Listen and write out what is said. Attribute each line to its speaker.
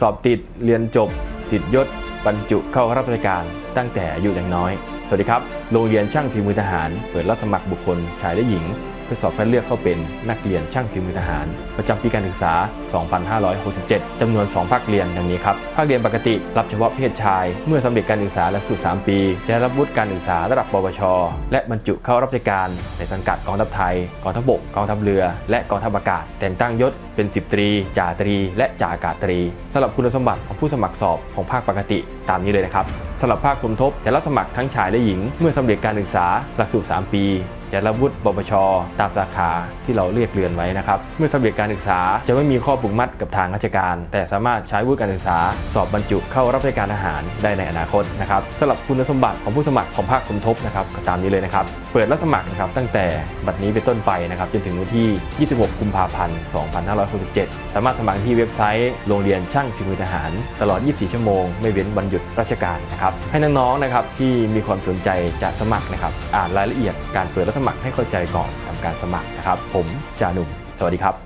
Speaker 1: สอบติดเรียนจบ ติดยศบรรจุเข้ารับราชการตั้งแต่อายุยังน้อย สวัสดีครับ โรงเรียนช่างฝีมือทหาร เปิดรับสมัครบุคคลชายและหญิง เพื่อสอบคัดเลือกเข้าเป็นนักเรียนช่างฝีมือทหาร ประจำปีการศึกษา 2567จำนวน 2 ภาคเรียนดังนี้ครับ ภาคเรียนปกติรับเฉพาะเพศชาย เมื่อสำเร็จการศึกษาหลักสูตร 3 ปี จะรับวุฒิการศึกษาระดับปวช และบรรจุเข้ารับราชการในสังกัดกองทัพไทย กองทัพบก กองทัพเรือ และกองทัพอากาศ แต่งตั้งยศเป็นสิบตรี จ่าตรี และจ่าอากาศตรีสำหรับคุณสมบัติของผู้สมัครสอบของภาคปกติตามนี้เลยนะครับสำหรับภาคสมทบจะรับสมัครทั้งชายและหญิง เมื่อสำเร็จการศึกษาหลักสูตร 3 ปี จะรับวุฒิปวชตามสาขาที่เราเรียกเรียนไว้นะครับ เมื่อสำเร็จการศึกษาจะไม่มีข้อผูกมัดกับทางราชการ แต่สามารถใช้วุฒิการศึกษา สอบบรรจุเข้ารับราชการทหารได้ในอนาคตนะครับสำหรับคุณสมบัติของผู้สมัครของภาคสมทบนะครับก็ตามนี้เลยนะครับ เปิดรับสมัครนะครับตั้งแต่บัดนี้เป็นต้นไปนะครับจนถึงวันที่ 26 กุมภาพันธ์ 2567 สามารถสมัครที่เว็บไซต์โรงเรียนช่างฝีมือทหาร ตลอด 24 ชั่วโมง ไม่เว้นวันหยุดราชการนะครับให้น้องๆนะครับที่มีความสนใจจะสมัครนะครับอ่านรายละเอียดการเปิดรับสมัครให้เข้าใจก่อนทำการสมัครนะครับ ผมจาหนุ่ม สวัสดีครับ